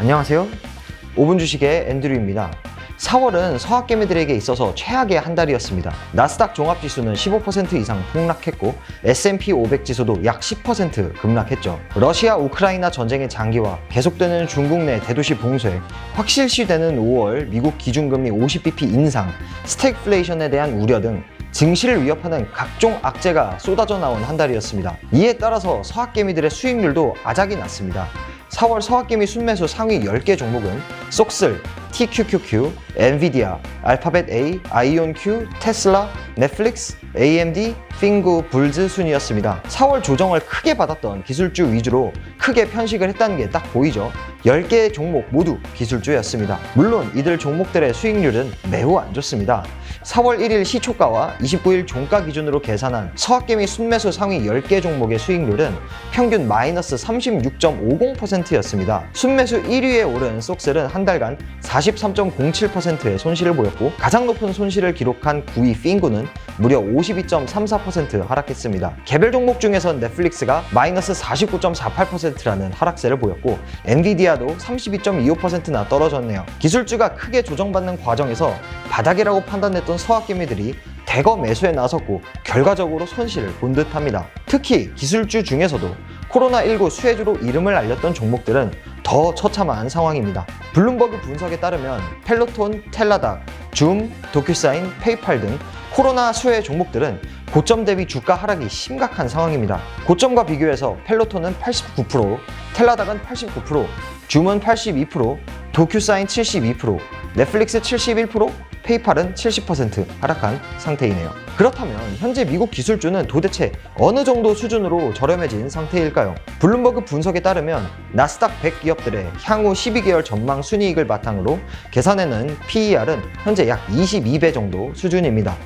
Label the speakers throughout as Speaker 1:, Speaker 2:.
Speaker 1: 안녕하세요. 5분 주식의 앤드류입니다. 4월은 서학개미들에게 있어서 최악의 한 달이었습니다. 나스닥 종합지수는 15% 이상 폭락했고 S&P 500 지수도 약 10% 급락했죠. 러시아 우크라이나 전쟁의 장기화, 계속되는 중국 내 대도시 봉쇄, 확실시되는 5월 미국 기준금리 50bp 인상, 스태그플레이션에 대한 우려 등 증시를 위협하는 각종 악재가 쏟아져 나온 한 달이었습니다. 이에 따라서 서학개미들의 수익률도 아작이 났습니다. 4월 서학개미 순매수 상위 10개 종목은 쏙슬, TQQQ, 엔비디아, 알파벳 A, 아이온 Q, 테슬라, 넷플릭스, AMD, 핑구, 불즈 순이었습니다. 4월 조정을 크게 받았던 기술주 위주로 크게 편식을 했다는 게 딱 보이죠. 10개의 종목 모두 기술주였습니다. 물론 이들 종목들의 수익률은 매우 안 좋습니다. 4월 1일 시초가와 29일 종가 기준으로 계산한 서학개미 순매수 상위 10개 종목의 수익률은 평균 마이너스 36.50%였습니다. 순매수 1위에 오른 쏙셀은 한 달간 43.07%의 손실을 보였고 가장 높은 손실을 기록한 9위 핑구는 무려 52.34% 하락했습니다. 개별 종목 중에선 넷플릭스가 마이너스 49.48%라는 하락세를 보였고 엔비디아도 32.25%나 떨어졌네요. 기술주가 크게 조정받는 과정에서 바닥이라고 판단했던 서학개미들이 대거 매수에 나섰고 결과적으로 손실을 본 듯합니다. 특히 기술주 중에서도 코로나19 수혜주로 이름을 알렸던 종목들은 더 처참한 상황입니다. 블룸버그 분석에 따르면 펠로톤, 텔라닥, 줌, 도큐사인, 페이팔 등 코로나 수혜 종목들은 고점 대비 주가 하락이 심각한 상황입니다. 고점과 비교해서 펠로톤은 89%, 텔라닥은 89%, 줌은 82%, 도큐사인 72%, 넷플릭스 71%, 페이팔은 70% 하락한 상태이네요. 그렇다면 현재 미국 기술주는 도대체 어느 정도 수준으로 저렴해진 상태일까요? 블룸버그 분석에 따르면 나스닥 100 기업들의 향후 12개월 전망 순이익을 바탕으로 계산해낸 PER은 현재 약 22배 정도 수준입니다.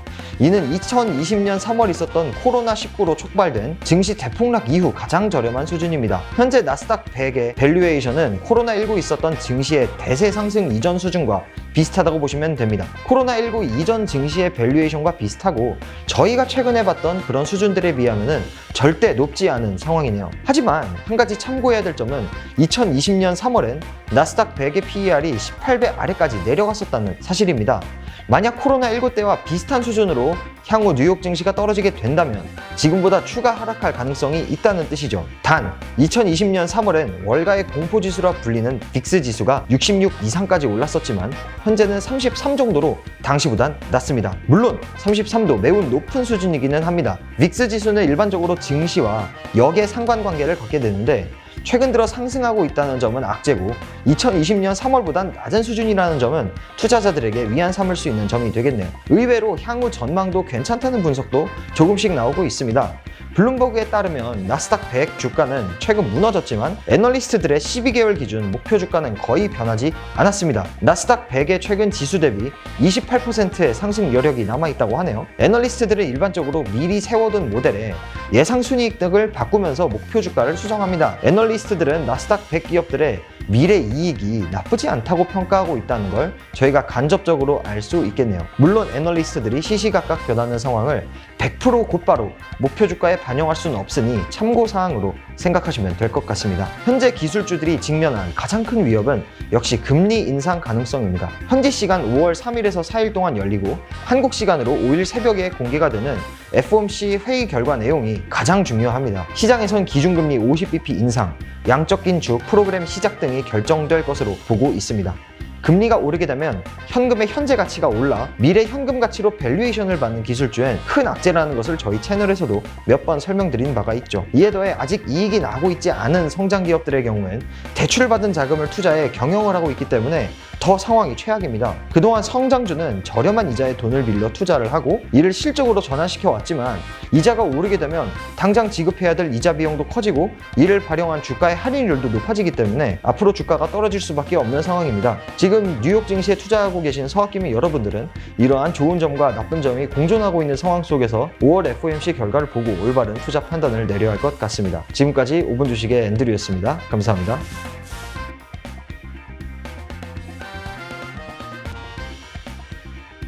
Speaker 1: 이는 2020년 3월 있었던 코로나19로 촉발된 증시 대폭락 이후 가장 저렴한 수준입니다. 현재 나스닥 100의 밸류에이션은 코로나19 있었던 증시의 대세 상승 이전 수준과 비슷하다고 보시면 됩니다. 코로나19 이전 증시의 밸류에이션과 비슷하고 저희가 최근에 봤던 그런 수준들에 비하면 절대 높지 않은 상황이네요. 하지만 한 가지 참고해야 될 점은 2020년 3월엔 나스닥 100의 PER이 18배 아래까지 내려갔었다는 사실입니다. 만약 코로나19 때와 비슷한 수준으로 향후 뉴욕 증시가 떨어지게 된다면 지금보다 추가 하락할 가능성이 있다는 뜻이죠. 단 2020년 3월엔 월가의 공포지수라 불리는 빅스 지수가 66 이상까지 올랐었지만 현재는 33 정도로 당시보단 낮습니다. 물론 33도 매우 높은 수준이기는 합니다. 빅스 지수는 일반적으로 증시와 역의 상관관계를 갖게 되는데 최근 들어 상승하고 있다는 점은 악재고 2020년 3월보단 낮은 수준이라는 점은 투자자들에게 위안 삼을 수 있는 점이 되겠네요. 의외로 향후 전망도 괜찮다는 분석도 조금씩 나오고 있습니다. 블룸버그에 따르면 나스닥 100 주가는 최근 무너졌지만 애널리스트들의 12개월 기준 목표 주가는 거의 변하지 않았습니다. 나스닥 100의 최근 지수 대비 28%의 상승 여력이 남아있다고 하네요. 애널리스트들은 일반적으로 미리 세워둔 모델에 예상 순이익 등을 바꾸면서 목표 주가를 수정합니다. 애널리스트들은 나스닥 100 기업들의 미래 이익이 나쁘지 않다고 평가하고 있다는 걸 저희가 간접적으로 알 수 있겠네요. 물론 애널리스트들이 시시각각 변하는 상황을 100% 곧바로 목표 주가에 반영할 수는 없으니 참고 사항으로 생각하시면 될 것 같습니다. 현재 기술주들이 직면한 가장 큰 위협은 역시 금리 인상 가능성입니다. 현지 시간 5월 3일에서 4일 동안 열리고 한국 시간으로 5일 새벽에 공개가 되는 FOMC 회의 결과 내용이 가장 중요합니다. 시장에선 기준금리 50bp 인상, 양적 긴축 프로그램 시작 등이 결정될 것으로 보고 있습니다. 금리가 오르게 되면 현금의 현재 가치가 올라 미래 현금 가치로 밸류에이션을 받는 기술주엔 큰 악재라는 것을 저희 채널에서도 몇 번 설명드린 바가 있죠. 이에 더해 아직 이익이 나고 있지 않은 성장 기업들의 경우엔 대출받은 자금을 투자해 경영을 하고 있기 때문에 더 상황이 최악입니다. 그동안 성장주는 저렴한 이자에 돈을 빌려 투자를 하고 이를 실적으로 전환시켜 왔지만 이자가 오르게 되면 당장 지급해야 될 이자 비용도 커지고 이를 발행한 주가의 할인율도 높아지기 때문에 앞으로 주가가 떨어질 수밖에 없는 상황입니다. 지금 뉴욕 증시에 투자하고 계신 서학기미 여러분들은 이러한 좋은 점과 나쁜 점이 공존하고 있는 상황 속에서 5월 FOMC 결과를 보고 올바른 투자 판단을 내려야 할 것 같습니다. 지금까지 5분 주식의 앤드류였습니다. 감사합니다.